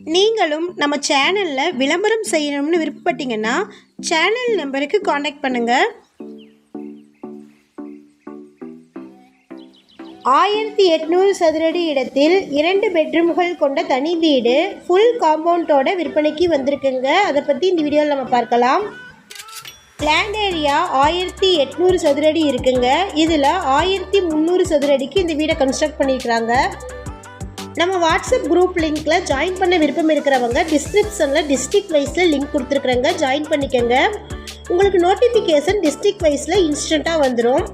நீங்களும் நம்ம சேனலில் விளம்பரம் செய்யணும்னு விருப்பப்பட்டீங்கன்னா சேனல் நம்பருக்கு காண்டாக்ட் பண்ணுங்கள் ஆயிரத்தி எட்நூறு சதுரடி இடத்தில் இரண்டு பெட்ரூம்கள் கொண்ட தனி வீடு ஃபுல் காம்பவுண்டோட விற்பனைக்கு வந்திருக்குங்க. அதை பற்றி இந்த வீடியோவில் நம்ம பார்க்கலாம். லேண்ட் ஏரியா ஆயிரத்தி எட்நூறு சதுரடி இருக்குங்க. இதில் ஆயிரத்தி முந்நூறு சதுரடிக்கு இந்த வீடை கன்ஸ்ட்ரக்ட் பண்ணியிருக்கிறாங்க. நம்ம வாட்ஸ்அப் குரூப் லிங்க்ல ஜாயின் பண்ண விருப்பம் இருக்கிறவங்க டிஸ்கிரிப்ஷனில் டிஸ்ட்ரிக்ட் வைஸில் லிங்க் கொடுத்துருக்குறேங்க. ஜாயின் பண்ணிக்கோங்க. உங்களுக்கு நோட்டிஃபிகேஷன் டிஸ்ட்ரிக்ட் வைஸில் இன்ஸ்டண்ட்டாக வந்துடும்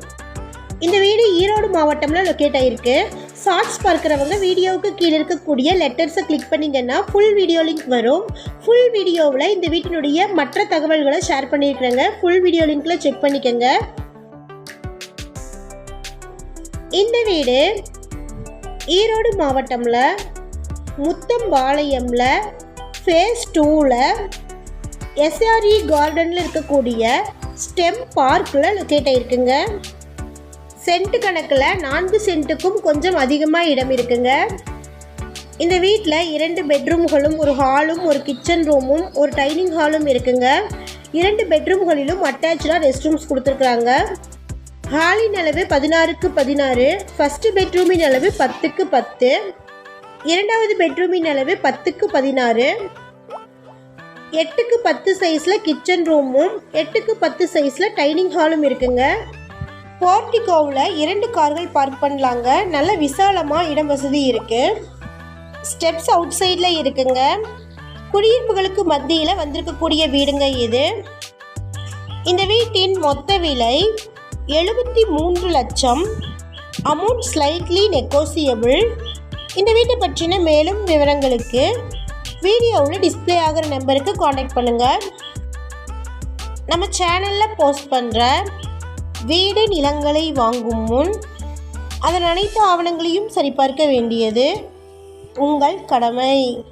இந்த வீடு ஈரோடு மாவட்டம்ல லொக்கேட் ஆயிருக்கு. ஷார்ட்ஸ் பார்க்குறவங்க வீடியோவுக்கு கீழே இருக்கக்கூடிய லெட்டர்ஸை கிளிக் பண்ணிங்கன்னா ஃபுல் வீடியோ லிங்க் வரும். ஃபுல் வீடியோவில் இந்த வீட்டினுடைய மற்ற தகவல்களை ஷேர் பண்ணியிருக்கிறேங்க. ஃபுல் வீடியோ லிங்க்கில் செக் பண்ணிக்கோங்க. இந்த வீடு ஈரோடு மாவட்டம்ல முத்தம்பாளையம்ல ஃபேஸ் டூவில் எஸ்ஆர்இ கார்டனில் இருக்கக்கூடிய ஸ்டெம் பார்க்கில் லொக்கேட் ஆகிருக்குங்க சென்ட் கணக்கில் நான்கு சென்ட்டுக்கும் கொஞ்சம் அதிகமாக இடம் இருக்குங்க. இந்த வீட்டில் இரண்டு பெட்ரூம்களும் ஒரு ஹாலும் ஒரு கிச்சன் ரூமும் ஒரு டைனிங் ஹாலும் இருக்குங்க. இரண்டு பெட்ரூம்களிலும் அட்டாச்சாக ரெஸ்ட் ரூம்ஸ் கொடுத்துருக்குறாங்க. ஹாலின் அளவு பதினாறுக்கு பதினாறு ஃபஸ்ட்டு பெட்ரூமின் அளவு பத்துக்கு பத்து இரண்டாவது பெட்ரூமின் அளவு பத்துக்கு பதினாறு எட்டுக்கு பத்து சைஸில் கிச்சன் ரூமும் எட்டுக்கு பத்து சைஸில் டைனிங் ஹாலும் இருக்குங்க. போர்டிகோவில் இரண்டு கார்கள் பார்க் பண்ணலாங்க. நல்ல விசாலமாக இடம் வசதி இருக்குது ஸ்டெப்ஸ் அவுட் சைடில் இருக்குங்க. குடியிருப்புகளுக்கு மத்தியில் வந்திருக்கக்கூடிய வீடுங்க இது. இந்த வீட்டின் மொத்த விலை எழுபத்தி மூன்று லட்சம் அமௌண்ட் ஸ்லைட்லி நெகோசியபிள் இந்த வீட்டை பற்றின மேலும் விவரங்களுக்கு வீடியோவில் டிஸ்ப்ளே ஆகிற நம்பருக்கு காண்டாக்ட் பண்ணுங்கள் நம்ம சேனலில் போஸ்ட் பண்ணுற வீடு நிலங்களை வாங்கும் முன் அதன் அனைத்து ஆவணங்களையும் சரிபார்க்க வேண்டியது உங்கள் கடமை.